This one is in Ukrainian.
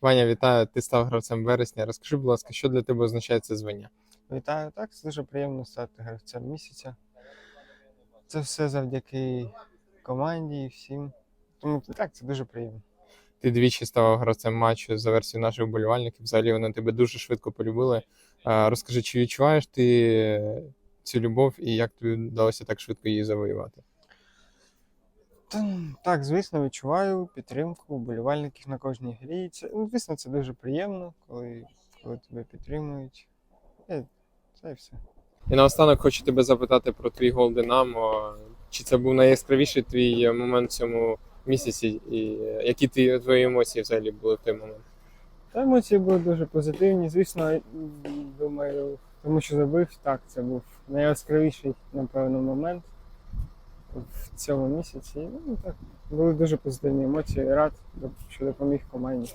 Ваня, вітаю! Ти став гравцем вересня. Розкажи, будь ласка, що для тебе означає це звання? Вітаю, так, це дуже приємно стати гравцем місяця. Це все завдяки команді і всім. Тому так, це дуже приємно. Ти двічі ставав гравцем матчу за версією наших вболівальників. Взагалі вони тебе дуже швидко полюбили. Розкажи, чи відчуваєш ти цю любов і як тобі вдалося так швидко її завоювати? Та, так, звісно, відчуваю підтримку вболівальників на кожній грі. Це, ну, звісно, це дуже приємно, коли, коли тебе підтримують. І це і все. І наостанок хочу тебе запитати про твій гол Динамо. Чи це був найяскравіший твій момент в цьому місяці? І які ти, твої емоції взагалі були в той момент? Та емоції були дуже позитивні. Звісно, думаю, тому що забив, так, це був найяскравіший, напевно, момент в цьому місяці. Ну, так, були дуже позитивні емоції. Рад, що допоміг команді.